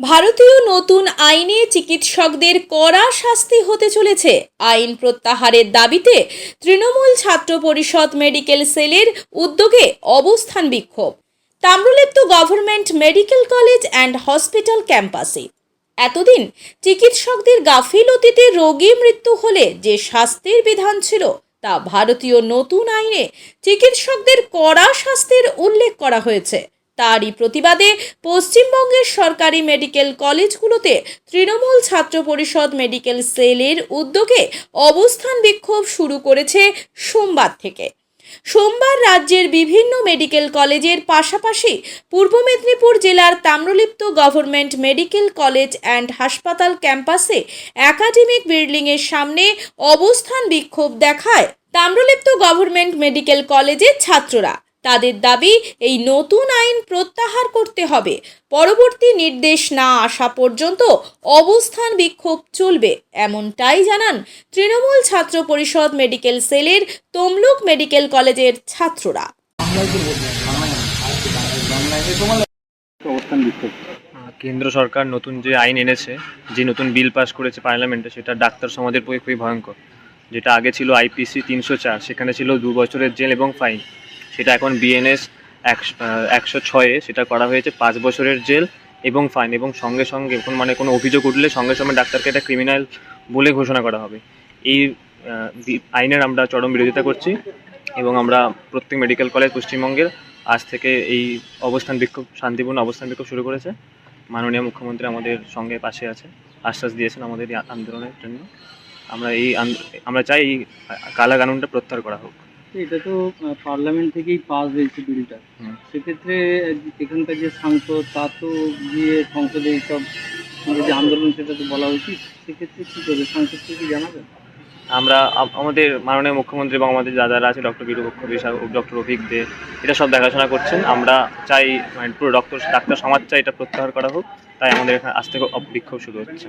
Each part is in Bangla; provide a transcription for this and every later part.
ভারতীয় নতুন আইনে চিকিৎসকদের কড়া শাস্তি হতে চলেছে। আইন প্রত্যাহারের দাবিতে তৃণমূল ছাত্র পরিষদ মেডিকেল সেলের উদ্যোগে অবস্থান বিক্ষোভ। Tamralipta government medical college and hospital ক্যাম্পাসে। এতদিন চিকিৎসকদের গাফিলতিতে রোগী মৃত্যু হলে যে শাস্তির বিধান ছিল, তা ভারতীয় নতুন আইনে চিকিৎসকদের কড়া শাস্তির উল্লেখ করা হয়েছে। তারই প্রতিবাদে পশ্চিমবঙ্গের সরকারি মেডিকেল কলেজগুলোতে তৃণমূল ছাত্র পরিষদ মেডিকেল সেলের উদ্যোগে অবস্থান বিক্ষোভ শুরু করেছে সোমবার থেকে। সোমবার রাজ্যের বিভিন্ন মেডিকেল কলেজের পাশাপাশি পূর্ব মেদিনীপুর জেলার Tamralipta government medical college and হাসপাতাল ক্যাম্পাসে একাডেমিক বিল্ডিংয়ের সামনে অবস্থান বিক্ষোভ দেখায় তাম্রলিপ্ত গভর্নমেন্ট মেডিকেল কলেজের ছাত্ররা। তাদের দাবি এই নতুন আইন প্রত্যাহার করতে হবে। পরবর্তী নির্দেশ না আসা পর্যন্ত অবস্থান বিক্ষোভ চলবে এমনটাই জানান তৃণমূল ছাত্র পরিষদ মেডিকেল সেলের তমলুক মেডিকেল কলেজের ছাত্ররা। কেন্দ্র সরকার নতুন যে আইন এনেছে যে নতুন বিল পাস করেছে পার্লামেন্টে সেটা ডাক্তার সমাজের পক্ষে খুবই ভয়ঙ্কর। যেটা আগে ছিল আইপিসি তিনশো চার সেখানে ছিল দু বছরের জেল এবং ফাইন। সেটা এখন বিএনএস একশো ছয়ে সেটা করা হয়েছে, পাঁচ বছরের জেল এবং ফাইন এবং সঙ্গে সঙ্গে এখন মানে কোনো অভিযোগ উঠলে সঙ্গে সঙ্গে ডাক্তারকে এটা ক্রিমিনাল বলে ঘোষণা করা হবে। এই আইনের আমরা চরম বিরোধিতা করছি এবং আমরা প্রত্যেক মেডিকেল কলেজ পশ্চিমবঙ্গের আজ থেকে এই অবস্থান বিক্ষোভ, শান্তিপূর্ণ অবস্থান বিক্ষোভ শুরু করেছে। মাননীয় মুখ্যমন্ত্রী আমাদের সঙ্গে পাশে আছে, আশ্বাস দিয়েছেন আমাদের এই আন্দোলনের জন্য। আমরা এই আমরা চাই এই কালা কানুনটা প্রত্যাহার করা হোক। এটা তো পার্লামেন্ট থেকেই পাস হয়েছে বিলটা। সেক্ষেত্রে এখানকার যে সাংসদ তা তো গিয়ে সংসদে এইসব যে আন্দোলন সেটা তো বলা উচিত। সেক্ষেত্রে কী করবে? সাংসদকে কি জানাবেন আমরা আমাদের মাননীয় মুখ্যমন্ত্রী এবং আমাদের যারা আছে ডক্টর বিরুপক্ষ বিশা ডক্টর অভিক দে এটা সব দেখাশোনা করছেন। আমরা চাই মানে পুরো ডক্টর ডাক্তার সমাজ চাই এটা প্রত্যাহার করা হোক। তাই আমাদের এখানে আজ থেকে বিক্ষোভ শুরু হচ্ছে।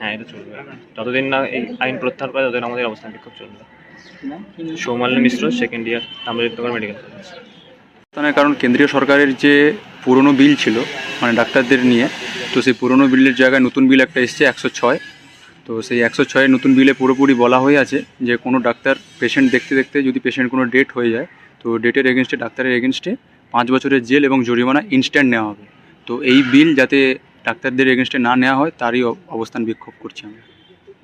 হ্যাঁ এটা চলবে। যতদিন না এই আইন প্রত্যাহার করে ততদিন আমাদের অবস্থান বিক্ষোভ চলবে? সৌমাল্য মিশ্র সেকেন্ড ইয়ার তাম্রলিপ্তগড় মেডিকেল কলেজ তার কারণ কেন্দ্রীয় সরকারের যে পুরনো বিল ছিল মানে ডাক্তারদের নিয়ে তো সেই পুরনো বিলের জায়গায় নতুন বিল একটা এসছে একশো ছয়। তো সেই একশো ছয়ের নতুন বিলে পুরোপুরি বলা হয়ে আছে যে কোনো ডাক্তার পেশেন্ট দেখতে দেখতে যদি পেশেন্ট কোনো ডেট হয়ে যায় তো ডেটের এগেনস্টে ডাক্তারের এগেনস্টে পাঁচ বছরের জেল এবং জরিমানা ইনস্ট্যান্ট নেওয়া হবে। তো এই বিল যাতে ডাক্তারদের এগেনস্টে না নেওয়া হয় তারই অবস্থান বিক্ষোভ করছি আমরা।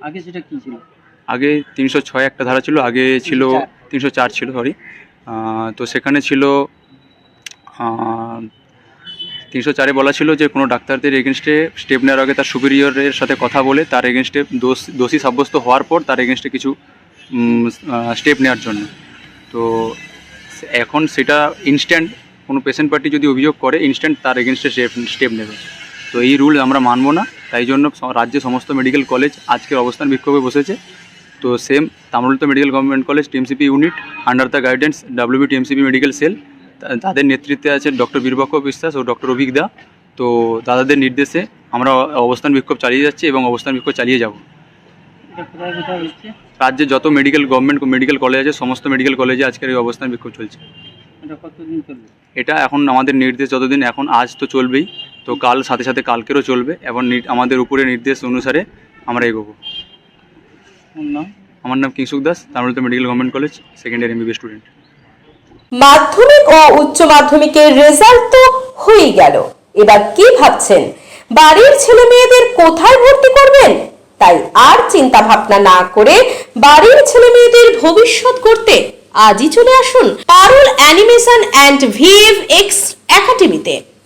আগে সেটা কি ছিল? আগে তিনশো ছয় একটা ধারা ছিল আগে ছিল তিনশো চার। ছিল সরি তো সেখানে ছিল তিনশো চারে বলা ছিল যে কোনো ডাক্তারদের এগেনস্টে স্টেপ নেওয়ার আগে তার সুপিরিয়রের সাথে কথা বলে তার এগেনস্টে দোষ দোষী সাব্যস্ত হওয়ার পর তার এগেনস্টে কিছু স্টেপ নেওয়ার জন্য। তো এখন সেটা ইনস্ট্যান্ট কোনো পেশেন্ট পার্টি যদি অভিযোগ করে ইনস্ট্যান্ট তার এগেনস্টে স্টেপ স্টেপ নেবে। তো এই রুল আমরা মানবো না তাই জন্য রাজ্যে সমস্ত মেডিকেল কলেজ আজকের অবস্থান বিক্ষোভে বসেছে। তো same Tamil Nadu medical government college TMCP unit under the guidance WB TMCP medical cell তাদের নেতৃত্বে আছে ডক্টর বীরপক্ষ বিশ্বাস ও ডক্টর অভিক দা তো দাদাদের নির্দেশে আমরা অবস্থান বিক্ষোভ চালিয়ে যাচ্ছি এবং অবস্থান বিক্ষোভ চালিয়ে যাব। রাজ্যে যত মেডিকেল গভর্নমেন্ট মেডিকেল কলেজ আছে সমস্ত মেডিকেল কলেজে আজকের এই অবস্থান বিক্ষোভ চলছে। এটা এখন আমাদের নির্দেশ যতদিন এখন আজ তো চলবেই। তো কাল সাথে সাথে কালকেরও চলবে। এবং আমাদের উপরে নির্দেশ অনুসারে আমরা এগোবো। আমার নাম Kingshuk Das, Tamil Nadu medical government college second year MBBS student মাধ্যমিক ও উচ্চ মাধ্যমিকের রেজাল্ট তো হয়েই গেল। এবার কি ভাবছেন? বাড়ির ছেলে মেয়েদের কোথায় ভর্তি করবেন? তাই আর চিন্তা ভাবনা না করে বাড়ির ছেলে মেয়েদের ভবিষ্যৎ করতে আজই চলে আসুন পারুল অ্যানিমেশন অ্যান্ড ভিএফএক্স একাডেমিতে।